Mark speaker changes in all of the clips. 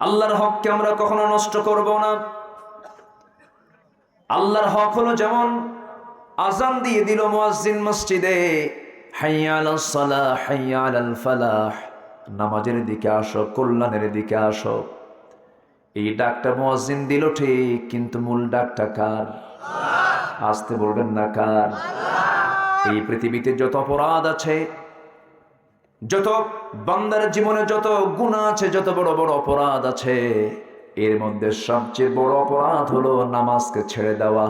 Speaker 1: আল্লাহর হককে আমরা কখনো নষ্ট করব না। আল্লাহর হক হলো যেমন আজান দিয়ে দিল মুয়াজ্জিন মসজিদে, হাইয়া আলাস সালাহ, হাইয়া আলাল ফালাহ নামাজের দিকে আসো, কল্যাণের দিকে আসো এই ডাকটা মুয়াজ্জিন দিল ঠিক, কিন্তু মূল ডাকটা কার? আসতে বলবেন না কার? এই পৃথিবীতে যত অপরাধ আছে যত বান্দার জীবনে যত গুণা আছে, যত বড় বড় অপরাধ আছে, এর মধ্যে সবচেয়ে বড় অপরাধ হলো নামাজকে ছেড়ে দেওয়া।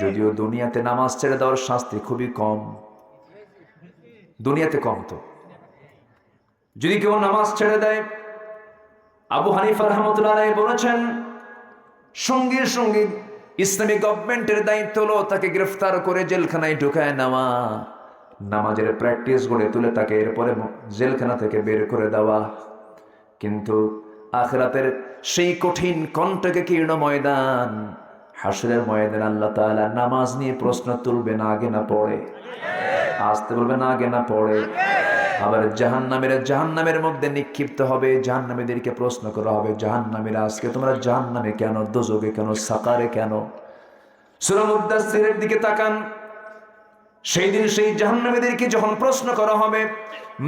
Speaker 1: যদিও দুনিয়াতে নামাজ ছেড়ে দেওয়ার শাস্তি খুবই কম, দুনিয়াতে কম তো। যদি কেউ নামাজ ছেড়ে দেয়, আবু হানিফা রহমতুল্লাহ বলেছেন, সঙ্গে সঙ্গে ইসলামী গভর্নমেন্টের দায়িত্ব হলো তাকে গ্রেফতার করে জেলখানায় ঢুকায় নেওয়া। নামাজের প্র্যাকটিস গড়ে তুলে তাকে এরপরে জেলখানা থেকে বের করে দেওয়া। কিন্তু আখরাতের সেই কঠিন কণ্ঠকে কীর্ণ ময়দান, হাসরের ময়দান আল্লাহ তাআলা নামাজ নিয়ে প্রশ্ন তুলবে, না আগে না পড়ে আসতে বলবে, না আগে না পড়ে আবার জাহান্নামের জাহান্নামের মধ্যে নিক্ষিপ্ত হবে, জাহান্নামীদেরকে প্রশ্ন করা হবে, জাহান্নামীরা আজকে তোমরা জাহান্নামে কেন দোজগে কেন, সাকারে কেন? সূরা মুদাসসিরের দিকে তাকান। সেই দিন সেই জাহান্নামীদেরকে যখন প্রশ্ন করা হবে,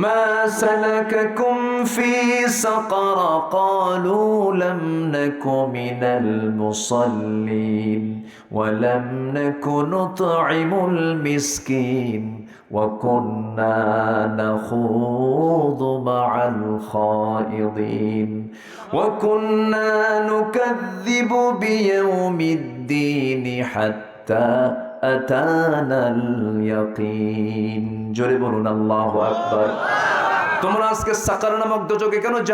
Speaker 1: মা সালাকাকুম ফি সাকার? ক্বালু লাম নাকু মিনাল মুসাল্লিন ওয়া লাম নাকু নুতঈমুল মিসকিন ওয়া কুন্না হাত্তা আতানাল জোরে বলুন তোমরা আজকে সাকার নামক কেন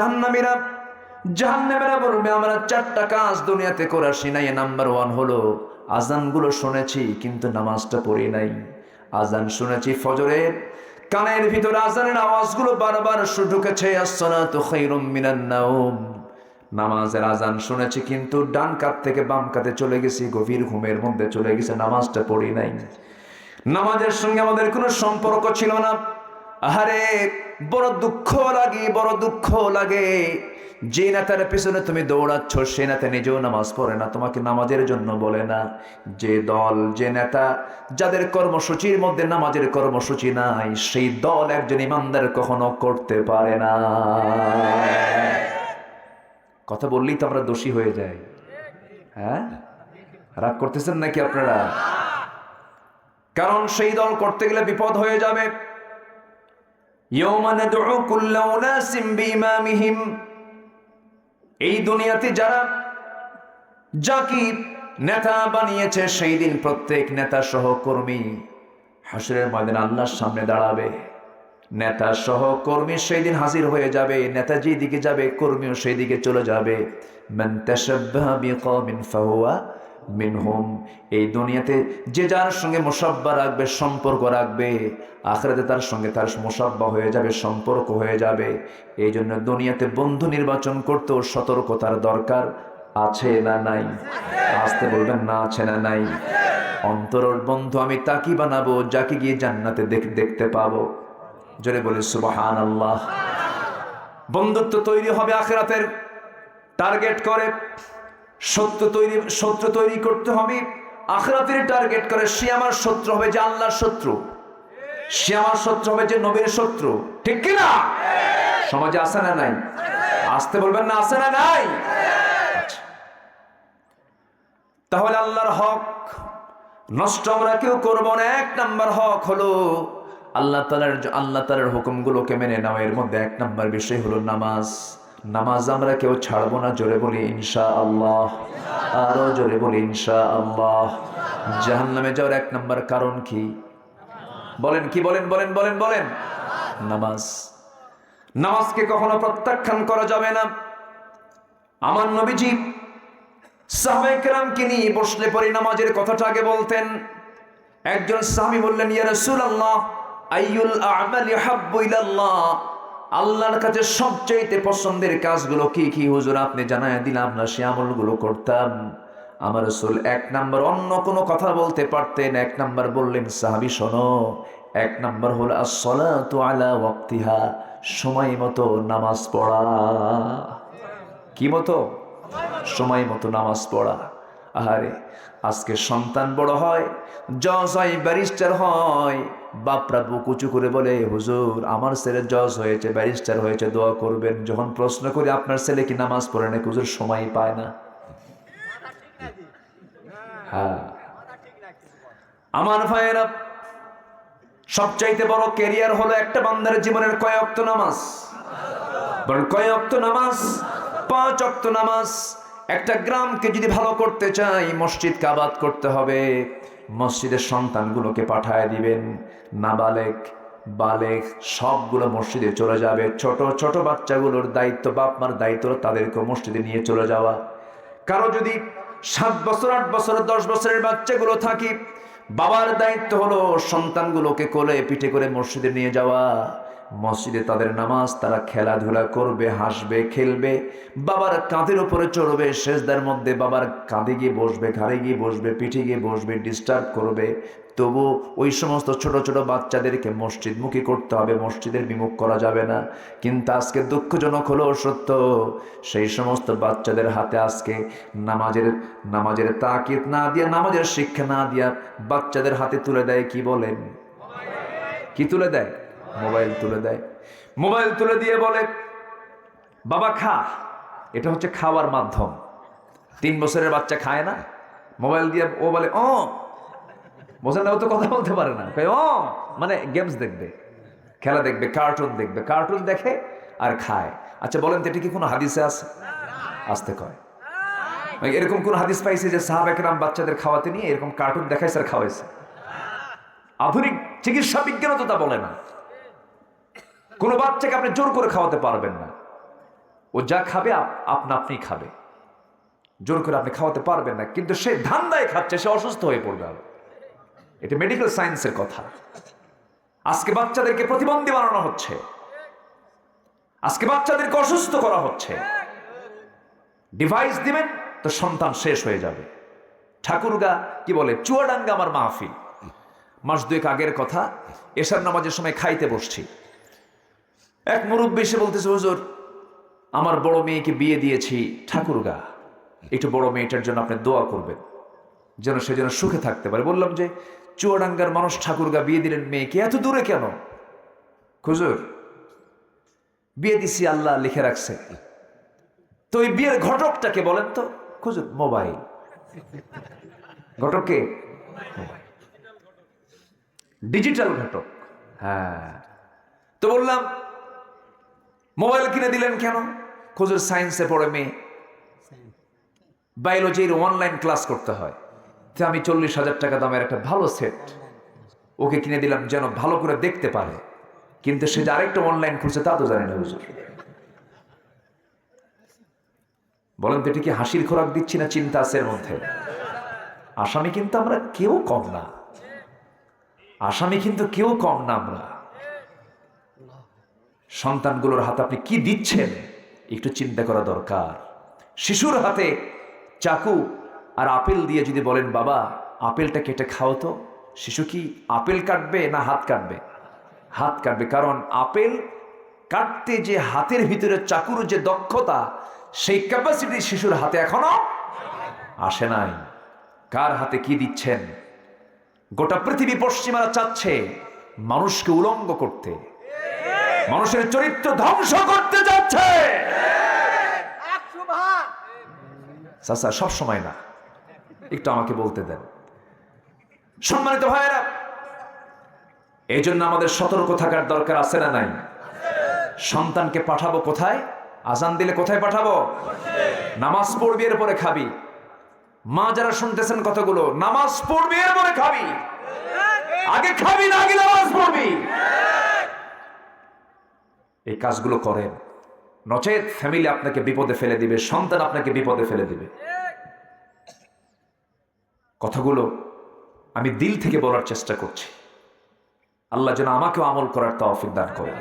Speaker 1: বলবে, আমরা চারটা কাজ দুনিয়াতে করে আসি নাম্বার ওয়ান হলো, আজানগুলো শুনেছি, কিন্তু নামাজটা পড়ি নাই। আজান শুনেছি ফজরের। কানের ভিতরে আজানের আওয়াজগুলো বারবার ঢুকেছে, আসসালাতু নামাজের আজান শুনেছি, কিন্তু ডান কাত থেকে বাম কাতে চলে গেছি, গভীর ঘুমের মধ্যে চলে গেছে, নামাজটা পড়ি নাই। নামাজের সঙ্গে আমাদের কোনো সম্পর্ক ছিল না। আহারে, বড় দুঃখ লাগে, বড় দুঃখ লাগে। যে নেতার পিছনে তুমি দৌড়াচ্ছ, সে নেতা নিজেও নামাজ পড়ে না, তোমাকে নামাজের জন্য বলে না। যে দল, যে নেতা, যাদের কর্মসূচির মধ্যে নামাজের কর্মসূচি নাই, সেই দল একজন ইমানদার কখনো করতে পারে না। কথা বললেই তো আমরা দোষী হয়ে যাই। হ্যাঁ? রাগ করতেছেন নাকি আপনারা? কারণ সেই দল করতে গেলে বিপদ হয়ে যাবে। এই দুনিয়াতে যারা যাকে নেতা বানিয়েছে, সেই দিন প্রত্যেক নেতা সহকর্মী হাসরের ময়দান আল্লাহর সামনে দাঁড়াবে। নেতা সহ কর্মী সেই দিন হাজির হয়ে যাবে, নেতা যেদিকে যাবে, কর্মীও সেই দিকে চলে যাবে। মান মিনহুম। এই দুনিয়াতে যে যার সঙ্গে মোসাব্বা রাখবে, সম্পর্ক রাখবে, আখরাতে তার সঙ্গে তার মোসাব্বা হয়ে যাবে, সম্পর্ক হয়ে যাবে। এই জন্য দুনিয়াতে বন্ধু নির্বাচন করতেও সতর্কতার দরকার, আছে না নাই? আসতে বলবেন না, আছে না নাই? অন্তরের বন্ধু আমি তাকি বানাবো, যাকে গিয়ে জান্নাতে দেখ- দেখতে পাবো। জোরে বলে সুবাহান আল্লাহ বন্ধুত্ব তৈরি হবে আখেরাতের। টার্গেট করে সত্য তৈরি, শত্রু তৈরি করতে হবে। আখরাতের টার্গেট করে, সে আমার শত্রু হবে যে আল্লাহর শত্রু। সে আমার শত্রু হবে যে নবীর শত্রু। ঠিক কি না? সমাজে আসে না নাই? আসতে বলবেন না আসে না নাই? আচ্ছা। তাহলে আল্লাহর হক নষ্ট আমরা কেউ করব না। এক নাম্বার হক হলো আল্লাহ তালার আল্লাহ তালার হুকুমগুলোকে মেনে নেওয়া এর মধ্যে এক নাম্বার বিষয় হলো নামাজ। নামাজ আমরা কেউ ছাড়বো না, জোরে বলি ইনশা আল্লাহ আরও জোরে বলি ইনশা আল্লাহ জাহান নামে যাওয়ার এক নম্বর কারণ কি? বলেন কি, বলেন বলেন বলেন বলেন। নামাজ। নামাজকে কখনো প্রত্যাখ্যান করা যাবে না। আমার নবীজি সাহাবাইকেরামকে নিয়ে বসলে পরে নামাজের কথাটা আগে বলতেন। একজন স্বামী বললেন, ইয়া রাসূলুল্লাহ আমালি আল্লাহর কাছে সবচাইতে পছন্দের কাজগুলো কি কি? হুজুর, আপনি জানায় দিলাম না সে আমলগুলো করতাম। আমার রাসূল এক নাম্বার অন্য কোনো কথা বলতে পারতেন। এক নাম্বার বললেন, সাহাবি, শোনো, এক নাম্বার হলো আসসালাতু আলা ওয়াক্তিহা, সময় মতো নামাজ পড়া। কি মতো? সময় মতো নামাজ পড়া। আহারে, আজকে সন্তান বড় হয়, জজ হয়, ব্যারিস্টার হয়। বাপরা বুক উঁচু করে বলে, হুজুর, আমার ছেলে জজ হয়েছে, ব্যারিস্টার হয়েছে, দোয়া করবেন। যখন প্রশ্ন করি, আপনার ছেলে কি নামাজ পড়ে না হুজুর সময় পায় না। হ্যাঁ। আমার ভাইয়েরা সবচাইতে বড় ক্যারিয়ার হলো একটা বান্দার জীবনের কয়েকত নামাজ? বরং কয়েকত নামাজ? পাঁচ অক্ত নামাজ। একটা গ্রামকে যদি ভালো করতে চাই, মসজিদ কাবাদ করতে হবে। মসজিদের সন্তানগুলোকে পাঠায় দিবেন। নাবালেক, বালেক, সবগুলো মসজিদে চলে যাবে। ছোট ছোট বাচ্চাগুলোর দায়িত্ব বাপ মার দায়িত্ব তাদেরকে মসজিদে নিয়ে চলে যাওয়া। কারও যদি সাত বছর, আট বছর, দশ বছরের বাচ্চাগুলো থাকি, বাবার দায়িত্ব হলো সন্তানগুলোকে কোলে পিঠে করে মসজিদে নিয়ে যাওয়া। মসজিদে তাদের নামাজ, তারা খেলাধুলা করবে, হাসবে, খেলবে, বাবার কাঁধের উপরে চড়বে শেষদার মধ্যে বাবার কাঁধে গিয়ে বসবে, ঘাড়ে গিয়ে বসবে, পিঠে গিয়ে বসবে ডিস্টার্ব করবে। তবু ওই সমস্ত ছোট ছোট বাচ্চাদেরকে মসজিদমুখী করতে হবে, মসজিদের বিমুখ করা যাবে না। কিন্তু আজকে দুঃখজনক হলো, সত্য, সেই সমস্ত বাচ্চাদের হাতে আজকে নামাজের নামাজের তাকিদ না দিয়া, নামাজের শিক্ষা না দিয়া বাচ্চাদের হাতে তুলে দেয় কি বলেন? কি তুলে দেয়? মোবাইল তুলে দেয়। মোবাইল তুলে দিয়ে বলে, বাবা, খা। এটা হচ্ছে খাওয়ার মাধ্যম। তিন বছরের বাচ্চা খায় না। মোবাইল দিয়ে ও বলে, ও। বোঝেন না, ও তো কথা বলতে পারে না। ও। মানে গেমস দেখবে, খেলা দেখবে, কার্টুন দেখবে। কার্টুন দেখে আর খায়। আচ্ছা বলেন তো, এটা কি কোনো হাদিসে আছে? আসতে কয়। এরকম কোন হাদিস পাইছে যে সাহাব একরাম বাচ্চাদের খাওয়াতে নিয়ে এরকম কার্টুন দেখাইছে আর খাওয়াইছে? আধুনিক চিকিৎসা বিজ্ঞানও তো তা বলে না। কোনো বাচ্চাকে আপনি জোর করে খাওয়াতে পারবেন না। ও যা খাবে, আপ- আপনা আপনি খাবে। জোর করে আপনি খাওয়াতে পারবেন না, কিন্তু সে ধান্দায় খাচ্ছে, সে অসুস্থ হয়ে পড়বে। এটা মেডিকেল সায়েন্সের কথা। আজকে বাচ্চাদেরকে প্রতিবন্ধী বানানো হচ্ছে। আজকে বাচ্চাদেরকে অসুস্থ করা হচ্ছে। ডিভাইস দিবেন, তো সন্তান শেষ হয়ে যাবে। ঠাকুরগা, কি বলে, চুয়াডাঙ্গা আমার মাহফিল। মাস দুয়েক আগের কথা, এশার নামাজের সময় খাইতে বসছি। এক মুরব্বী এসে বলতেছে, হুজুর, আমার বড় মেয়েকে বিয়ে দিয়েছি ঠাকুরগা। একটু বড় মেয়েটার জন্য আপনি দোয়া করবেন, যেন সে যেন সুখে থাকতে পারে। বললাম যে, চুয়াডাঙ্গার মানুষ ঠাকুরগা বিয়ে দিলেন মেয়েকে? এত দূরে কেন? খুজুর বিয়ে দিছি আল্লাহ লিখে রাখছে। তো ওই বিয়ের ঘটকটাকে বলেন তো? খুঁজুন মোবাইল। ঘটককে ডিজিটাল ঘটক। হ্যাঁ। তো বললাম মোবাইল কিনে দিলেন কেন? খুঁজুর সায়েন্সে পড়ে মেয়ে। বায়োলজির অনলাইন ক্লাস করতে হয়। তো আমি চল্লিশ হাজার টাকা দামের একটা ভালো সেট। ওকে কিনে দিলাম যেন ভালো করে দেখতে পারে। কিন্তু সে যে আরেকটা অনলাইন খুলছে তা তো জানি না হুজুর। বলেন তো এটা কি হাসির খোরাক দিচ্ছি না চিন্তা আছে এর মধ্যে? আসামি কিন্তু আমরা কেউ কম না। আসামি কিন্তু কেউ কম না আমরা। সন্তানগুলোর হাতে আপনি কি দিচ্ছেন? একটু চিন্তা করা দরকার। শিশুর হাতে চাকু আর আপেল দিয়ে যদি বলেন, বাবা, আপেলটা কেটে খাও তো। শিশু কি আপেল কাটবে না হাত কাটবে? হাত কাটবে, কারণ আপেল কাটতে যে হাতের ভিতরে চাকুর যে দক্ষতা, সেই ক্যাপাসিটি শিশুর হাতে এখনও আসে নাই। কার হাতে কি দিচ্ছেন? গোটা পৃথিবী পশ্চিমারা চাচ্ছে মানুষকে উলঙ্গ করতে। মানুষের চরিত্র ধ্বংস করতে যাচ্ছে। চাচা সব সময় না। একটু আমাকে বলতে দেন। সম্মানিত ভাইয়েরা এই জন্য আমাদের সতর্ক থাকার দরকার আছে না নাই? সন্তানকে পাঠাবো কোথায়? আজান দিলে কোথায় পাঠাবো? নামাজ পড়বি এরপরে খাবি। মা যারা শুনতেছেন কতগুলো নামাজ পড়বি এরপরে খাবি। আগে খাবি না আগে নামাজ পড়বি। এই কাজগুলো করেন। নচেত ফ্যামিলি আপনাকে বিপদে ফেলে দিবে, সন্তান আপনাকে বিপদে ফেলে দিবে। কথাগুলো আমি দিল থেকে বলার চেষ্টা করছি। আল্লাহ যেন আমাকেও আমল করার তৌফিক দান করে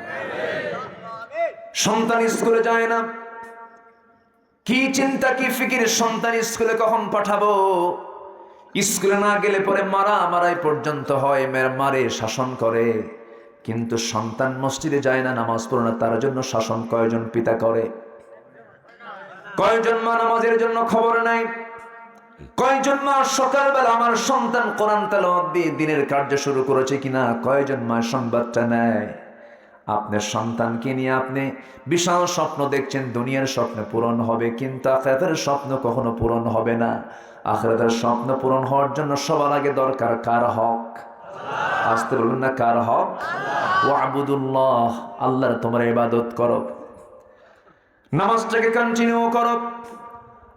Speaker 1: সন্তান স্কুলে যায় না। কি চিন্তা, কি ফিকির, সন্তান স্কুলে কখন পাঠাবো? স্কুলে না গেলে পরে মারা মারাই পর্যন্ত হয়, মেয়ের মারে শাসন করে। কিন্তু সন্তান মসজিদে যায় না, নামাজ পড়ে না, তার জন্য শাসন কয়জন পিতা করে? কয়জন মা নামাজের জন্য খবর নাই? কয়জন মা সকালবেলা আমার সন্তান কোরআন তেলাওয়াত দিয়ে দিনের কার্য শুরু করেছে কিনা? কয়জন মা সংবাদটা নেয়? আপনার সন্তানকে নিয়ে আপনি বিশাল স্বপ্ন দেখছেন, দুনিয়ার স্বপ্ন পূরণ হবে, কিন্তু আখেরাতের স্বপ্ন কখনো পূরণ হবে না। আখেরাতের স্বপ্ন পূরণ হওয়ার জন্য সবার আগে দরকার কার হক? আসতে বলুন না কার হক? ও আবুদুল্লাহ আল্লাহর তোমার ইবাদত করো। নামাজটাকে কন্টিনিউ করো।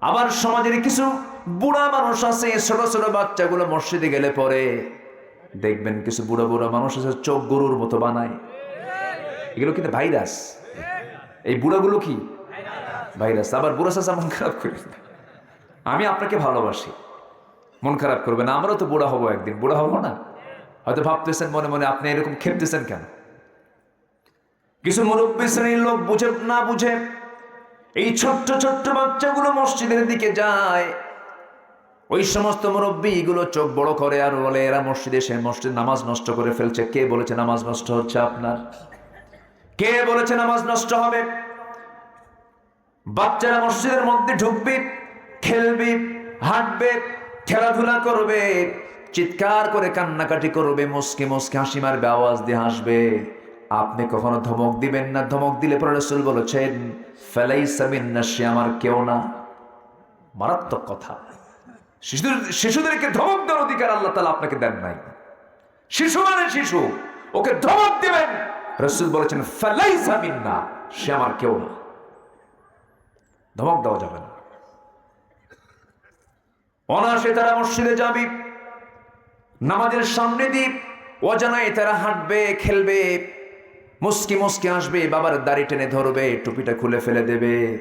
Speaker 1: আবার সমাজের কিছু বুড়া মানুষ আছে, ছোট ছোট বাচ্চাগুলো মসজিদে গেলে পরে দেখবেন কিছু বুড়ো বুড়ো মানুষ আছে, চোখ গরুর মতো বানায়। এগুলো কিন্তু ভাইরাস। এই বুড়াগুলো কি? ভাইরাস। আবার বুড়ো চাষা মন খারাপ করি আমি আপনাকে ভালোবাসি। মন খারাপ করবে না। আমরাও তো বুড়া হব একদিন। বুড়া হব না? হয়তো ভাবতেছেন মনে মনে, আপনি এরকম খেপতেছেন কেন? কিছু মুরব্বী শ্রেণির লোক বুঝে না বুঝে এই ছোট্ট ছোট্ট বাচ্চাগুলো মসজিদের দিকে যায়। ওই সমস্ত মুরব্বী গুলো চোখ বড় করে আর বলে, এরা মসজিদে সে মসজিদ নামাজ নষ্ট করে ফেলছে। কে বলেছে নামাজ নষ্ট হচ্ছে আপনার? কে বলেছে নামাজ নষ্ট হবে? বাচ্চারা মসজিদের মধ্যে ঢুকবে, খেলবে, হাঁটবে, খেলাধুলা করবে, চিৎকার করে কান্নাকাটি করবে, মুসকে মুসকে হাসি মারবে, আওয়াজ দিয়ে হাসবে। আপনি কখনো ধমক দিবেন না? ধমক দিলে পরে রসুল বলেছেন ফেলাই সাবিন না সে আমার কেউ না। মারাত্মক কথা। শিশুদের শিশুদেরকে ধমক দেওয়ার অধিকার আল্লাহ তালা আপনাকে দেন নাই। শিশু মানে শিশু। ওকে ধমক দিবেন। রসুল বলেছেন ফেলাই সাবিন না সে আমার কেউ না। ধমক দেওয়া যাবে না। অনাসে তারা মসজিদে যাবি। নামাজের সামনে দ্বীপ অজানায় তারা হাঁটবে, খেলবে। মুসকি মুসকি আসবে, বাবার দাড়ি টেনে ধরবে, টুপিটা খুলে ফেলে দেবে।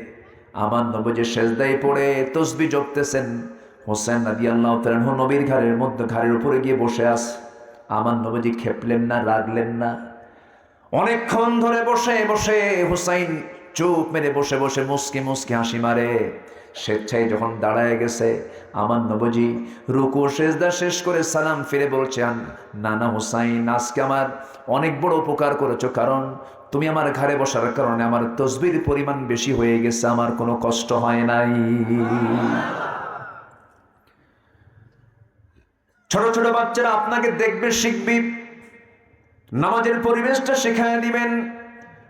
Speaker 1: আমার নবজে শেষদাই পড়ে তসবি জপতেছেন। হোসেন নাদি আল্লাহ তালাহ নবীর ঘাড়ের মধ্যে ঘাড়ের উপরে গিয়ে বসে আস। আমার নবজি খেপলেন না, রাগলেন না। অনেকক্ষণ ধরে বসে বসে হুসাইন চুপ মেরে বসে বসে মুসকে মুসকে হাসি মারে। স্বেচ্ছায় যখন দাঁড়ায় গেছে, আমার নবজি রুকু সেজদা শেষ করে সালাম ফিরে বলছেন, নানা হুসাইন, আজকে আমার অনেক বড় উপকার করেছ, কারণ তুমি আমার ঘরে বসার কারণে আমার তসবির পরিমাণ বেশি হয়ে গেছে, আমার কোনো কষ্ট হয় নাই। ছোট ছোট বাচ্চারা আপনাকে দেখবে, শিখবি, নামাজের পরিবেশটা শেখায় দিবেন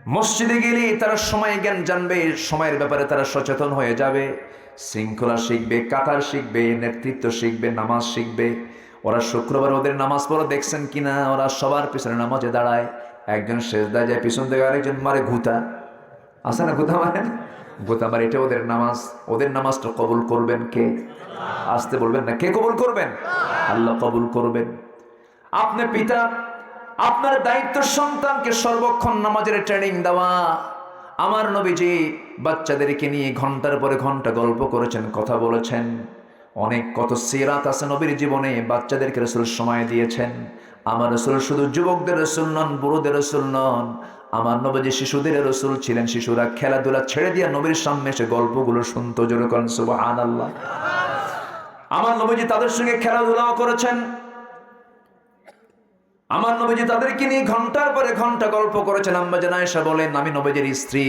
Speaker 1: মসজিদে গেলে তারা সময় জ্ঞান জানবে, সময়ের ব্যাপারে তারা সচেতন হয়ে যাবে। শৃঙ্খলা শিখবে, কাতার শিখবে, নেতৃত্ব শিখবে, নামাজ শিখবে। ওরা শুক্রবার ওদের নামাজ পড়ো দেখছেন কিনা? ওরা সবার পিছনে নামাজে দাঁড়ায়। একজন শেষদা যায়, পিছন থেকে আরেকজন মারে ঘুতা আছে না ঘুতা মারেন ঘুতা মারে, এটা ওদের নামাজ। ওদের নামাজটা কবুল করবেন কে? আসতে বলবেন না। কে কবুল করবেন? আল্লাহ কবুল করবেন। আপনি পিতা আপনার দায়িত্ব সন্তানকে সর্বক্ষণ নামাজের ট্রেনিং দেওয়া। আমার নবীজি বাচ্চাদেরকে নিয়ে ঘণ্টার পরে ঘণ্টা গল্প করেছেন, কথা বলেছেন। অনেক কত সিরাত আছে নবীর জীবনে, বাচ্চাদেরকে রসুল সময় দিয়েছেন। আমার রসুল শুধু যুবকদের রসুল নন, বুড়োদের রসুল নন। আমার নবীজি শিশুদের রসুল ছিলেন, শিশুরা খেলাধুলা ছেড়ে দিয়ে নবীর সামনে এসে গল্পগুলো শুনতো জোরে করেন সুবহানাল্লাহ। আমার নবীজি তাদের সঙ্গে খেলাধুলাও করেছেন। আমার নবীজি তাদেরকে নিয়ে ঘণ্টার পরে ঘণ্টা গল্প করেছেন। আম্মা জানায়সা বলেন, আমি নবীজির স্ত্রী।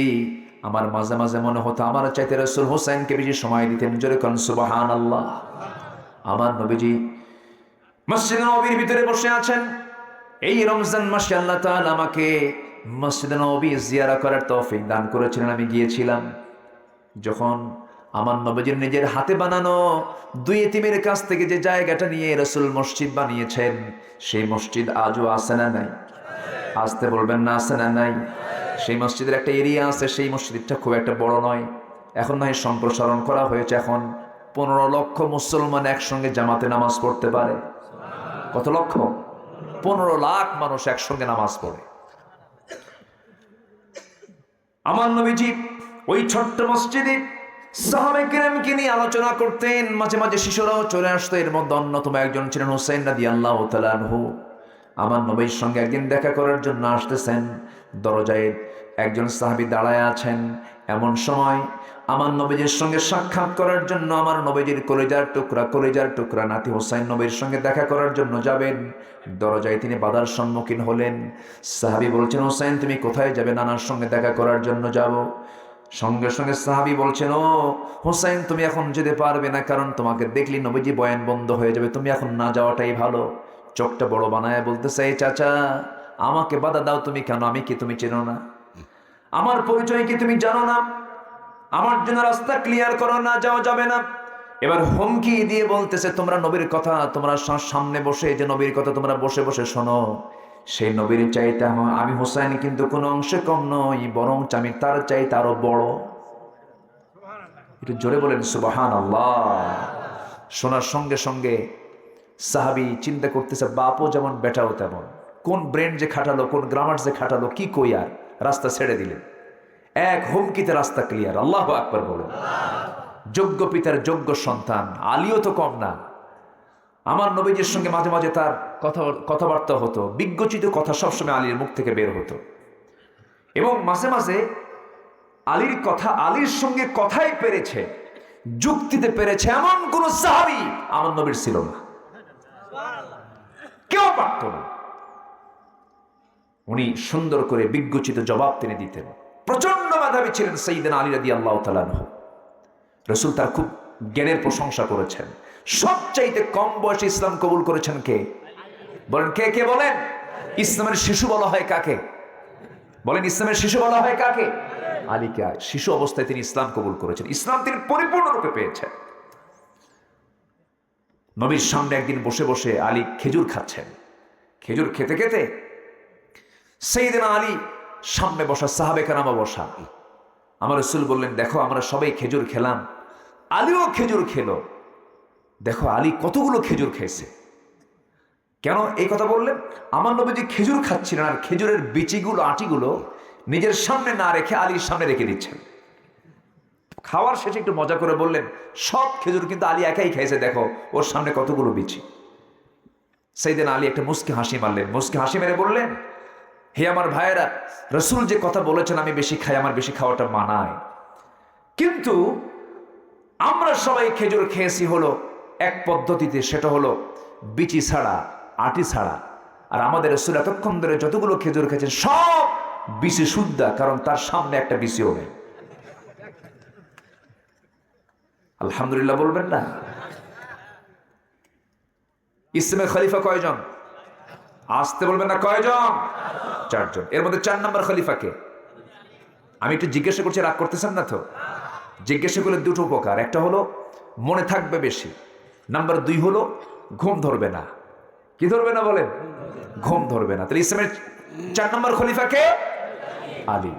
Speaker 1: আমার মাঝে মাঝে মনে হতো আমার চাইতে রসুল হোসেনকে বেশি সময় দিতেন। জোরে কন সুবাহান আল্লাহ আমার নবীজি মসজিদ নবীর ভিতরে বসে আছেন। এই রমজান মাসে আল্লাহ তাআলা আমাকে মসজিদ নবী জিয়ারা করার তৌফিক দান করেছিলেন। আমি গিয়েছিলাম। যখন আমার নবীজির নিজের হাতে বানানো দুই এতিমের কাছ থেকে যে জায়গাটা নিয়ে রসুল মসজিদ বানিয়েছেন, সেই মসজিদ আজও আছে না নাই? আসতে বলবেন না আছে না নাই? সেই মসজিদের একটা এরিয়া আছে, সেই মসজিদটা খুব একটা বড় নয়। এখন নয়, সম্প্রসারণ করা হয়েছে এখন। পনেরো লক্ষ মুসলমান একসঙ্গে জামাতে নামাজ পড়তে পারে। কত লক্ষ? পনেরো লাখ মানুষ একসঙ্গে নামাজ পড়ে। আমার নবীজি ওই ছোট্ট মসজিদে সাহাবেকেরামকে নিয়ে আলোচনা করতেন। মাঝে মাঝে শিশুরাও চলে আসতো। এর মধ্যে অন্যতম একজন ছিলেন হুসেন রাদি আল্লাহ তালানহু আমার নবীর সঙ্গে একদিন দেখা করার জন্য আসতেছেন। দরজায় একজন সাহাবী দাঁড়ায় আছেন। এমন সময় আমার নবীজির সঙ্গে সাক্ষাৎ করার জন্য আমার নবীজির কলেজার টুকরা কলেজার টুকরা নাতি হোসাইন নবীর সঙ্গে দেখা করার জন্য যাবেন। দরজায় তিনি বাধার সম্মুখীন হলেন। সাহাবী বলছেন, হোসাইন, তুমি কোথায় যাবে? নানার সঙ্গে দেখা করার জন্য যাব। সঙ্গে সঙ্গে সাহাবি বলছেন, ও হোসাইন, তুমি এখন যেতে পারবে না কারণ তোমাকে দেখলি নবীজি বয়ান বন্ধ হয়ে যাবে। তুমি এখন না যাওয়াটাই ভালো। চোখটা বড় বানায় বলতেছে এই চাচা, আমাকে বাধা দাও তুমি কেন? আমি কি তুমি চেনো না? আমার পরিচয় কি তুমি জানো না? আমার জন্য রাস্তা ক্লিয়ার করো না যাওয়া যাবে না। এবার হুমকি দিয়ে বলতেছে, তোমরা নবীর কথা, তোমরা সামনে বসে যে নবীর কথা তোমরা বসে বসে শোনো। সেই নবীর চাইতে আমা- হোসাইন কিন্তু কোনো অংশে কম নই, বরং আমি তার চাইতে আরও বড়। একটু জোরে বলেন সুবাহান আল্লাহ শোনার সঙ্গে সঙ্গে সাহাবি চিন্তা করতেছে, বাপও যেমন, বেটাও তেমন। কোন ব্রেন যে খাটালো, কোন গ্রামার যে খাটালো, কি কই আর? রাস্তা ছেড়ে দিলেন। এক হুমকিতে রাস্তা ক্লিয়ার আল্লাহ আকবার বলুন। যোগ্য পিতার যোগ্য সন্তান, আলিও তো কম না। আমার নবীজির সঙ্গে মাঝে মাঝে তার কথা, কথাবার্তা হতো, বিজ্ঞচিত কথা সবসময় আলীর মুখ থেকে বের হতো। এবং মাঝে মাঝে আলীর কথা, আলীর সঙ্গে কথাই পেরেছে, যুক্তিতে পেরেছে এমন কোন সাহাবি আমার নবীর ছিল না। কেউ পারত না। উনি সুন্দর করে বিজ্ঞচিত জবাব তিনি দিতেন। প্রচণ্ড মেধাবী ছিলেন সঈদিন আলী রাদি আল্লাহ তালানহ রসুল তার খুব জ্ঞানের প্রশংসা করেছেন। সবচাইতে কম বয়সে ইসলাম কবুল করেছেন কে? বলেন, কে কে বলেন? ইসলামের শিশু বলা হয় কাকে? বলেন, ইসলামের শিশু বলা হয় কাকে? আলীকে শিশু অবস্থায় তিনি ইসলাম কবুল করেছেন। ইসলাম তিনি পরিপূর্ণরূপে পেয়েছেন। নবীর সামনে একদিন বসে বসে আলী খেজুর খাচ্ছেন। খেজুর খেতে খেতে সেইদিন আলী সামনে বসা সাহাবে কানামা বসা। আমার রসুল বললেন, দেখো, আমরা সবাই খেজুর খেলাম। আলীও খেজুর খেলো। দেখো আলী কতগুলো খেজুর খেয়েছে। কেন এই কথা বললেন? আমার নবীজি খেজুর খাচ্ছিলেন আর খেজুরের বিচিগুলো, আটিগুলো নিজের সামনে না রেখে আলীর সামনে রেখে দিচ্ছেন। খাওয়ার শেষে একটু মজা করে বললেন, সব খেজুর কিন্তু আলী একাই খেয়েছে, দেখো ওর সামনে কতগুলো বিচি। সেই দিন আলী একটা মুসকে হাসি মারলেন। মুসকে হাসি মেরে বললেন, হে আমার ভাইয়েরা, রসুল যে কথা বলেছেন, আমি বেশি খাই, আমার বেশি খাওয়াটা মানায়। কিন্তু আমরা সবাই খেজুর খেয়েছি হলো এক পদ্ধতিতে, সেটা হলো বিচি ছাড়া, আটি ছাড়া। আর আমাদের রসুল এতক্ষণ ধরে যতগুলো খেজুর খেয়েছেন, সব বিচি শুদ্ধা, কারণ তার সামনে একটা বিচিও নেই। আলহামদুলিল্লাহ বলবেন না? ইসলামের খলিফা কয়জন? আসতে বলবেন না কয়জন? চারজন। এর মধ্যে চার নম্বর খলিফাকে আমি একটু জিজ্ঞাসা করছি, রাগ করতেছেন না তো? জিজ্ঞাসা করলে দুটো উপকার। একটা হলো, মনে থাকবে বেশি। নাম্বার দুই হলো, ঘুম ধরবে না। কি ধরবে না বলেন? ঘুম ধরবে না। তাহলে ইসলামের চার নম্বর খলিফাকে আলী।